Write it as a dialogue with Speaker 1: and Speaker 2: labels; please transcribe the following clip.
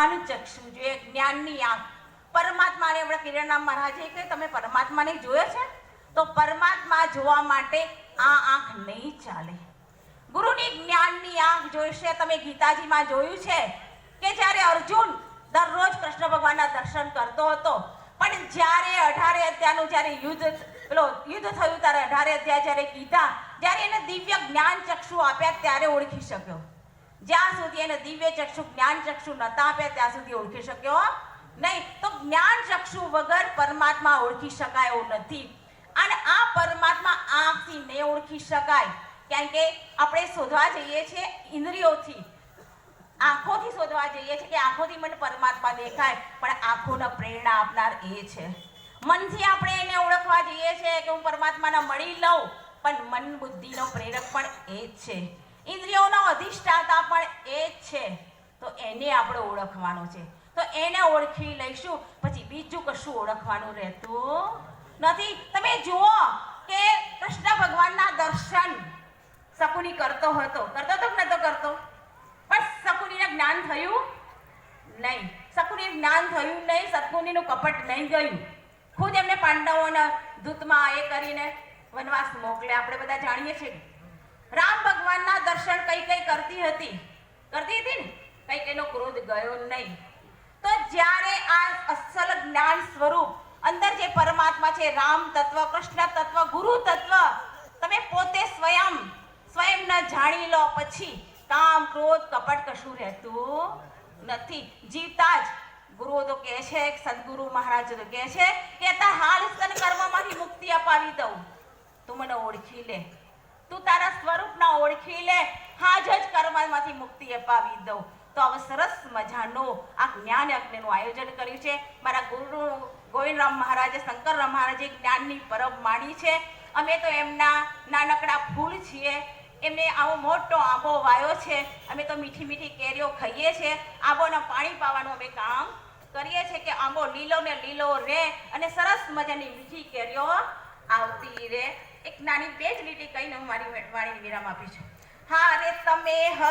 Speaker 1: જ્ઞાન ચક્ષુ જોઈએ જ્ઞાનની આંખ. પરમાત્માને આપણે કિરણરામ મહારાજે કે તમે પરમાત્માને જોયો છે? તો પરમાત્મા જોવા માટે આ આંખ નહીં ચાલે. ગુરુની જ્ઞાનની આંખ જોઈશે તમે ગીતાજીમાં જોયું છે કે જ્યારે અર્જુન દરરોજ કૃષ્ણ ભગવાનના દર્શન કરતો હતો, પણ જ્યારે અઢારે અધ્યાયનું જ્યારે યુદ્ધ, પેલો યુદ્ધ થયું ત્યારે અઢારે અધ્યાય જ્યારે ગીતા જ્યારે એને દિવ્ય જ્ઞાન ચક્ષુ આપ્યા, ત્યારે ઓળખી શક્યો. જ્યાં સુધી એને દિવ્ય ચક્ષુ, જ્ઞાન ચક્ષુ નતા આપે ત્યાં સુધી ઓળખી શક્યો નહીં. તો જ્ઞાન ચક્ષુ વગર પરમાત્મા ઓળખી શકાય એવું નથી. અને આ પરમાત્મા આંખથી નહીં ઓળખી શકાય. કારણ કે આપણે શોધવા જઈએ છીએ ઇન્દ્રિયોથી. આંખોથી શોધવા જઈએ છીએ કે આંખોથી મને પરમાત્મા દેખાય, પણ આંખોના પ્રેરણા આપનાર એ છે. મનથી આપણે એને ઓળખવા જઈએ છીએ કે હું પરમાત્માને મળી લઉં, પણ મન બુદ્ધિનો પ્રેરક પણ એ જ છે. ઇન્દ્રિયોનો અધિષ્ઠાતા પણ એ જ છે. તો એને આપણે ઓળખવાનું છે. તો એને ઓળખી લઈશું. પછી બીજું કશું ઓળખવાનું રહેતું નથી. તમે જુઓ કે કૃષ્ણ ભગવાનના દર્શન શકુની કરતો હતો. કરતો કે નતો કરતો? પણ શકુનીને જ્ઞાન થયું નહીં. શકુની જ્ઞાન થયું નહીં શકુનીનું કપટ નહીં ગયું. ખુદ એમને પાંડવોના દૂતમાં એ કરીને વનવાસ મોકલે આપણે બધા જાણીએ છીએ. રામ ભગવાનના દર્શન કઈ કઈ કરતી હતી? કરતી હતી ને? કઈ કઈનો ક્રોધ ગયો નહીં. તો જ્યારે આ અસલ જ્ઞાન સ્વરૂપ અંદર જે પરમાત્મા છે, રામ તત્વ, કૃષ્ણ તત્વ, ગુરુ તત્વ, તમે પોતે સ્વયં સ્વયંને જાણી લો પછી કામ, ક્રોધ, કપટ કશું રહેતું નથી. જીવતા જ ગુરુઓ તો કહે છે, સદગુરુ મહારાજ તો કહે છે કે તાર હાલ સ્તન કર્મમાંથી મુક્તિ અપાવી દઉં. તું મને ઓળખી લે. તું તારા સ્વરૂપના ઓળખી લે. હાજ જ કર્મમાંથી મુક્તિ અપાવી દઉં. તો હવે સરસ મજાનો આ જ્ઞાન યજ્ઞનું આયોજન કર્યું છે. મારા ગુરુ ગોવિંદરામ મહારાજે, શંકરરામ મહારાજે જ્ઞાનની પરબ માણી છે. અમે તો એમના નાનકડા ફૂલ છીએ. એમને આવો મોટો આંબો વાયો છે. અમે તો મીઠી મીઠી કેરીઓ ખાઈએ છીએ. આંબોના પાણી પાવાનું અમે કામ કરીએ છીએ કે આંબો લીલો ને લીલો રહે અને સરસ મજાની મીઠી કેરીઓ આવતી રહે. એક નાની બે લીટી કહીને હું મારી વાણીને વિરામ આપી હા રે તમે હ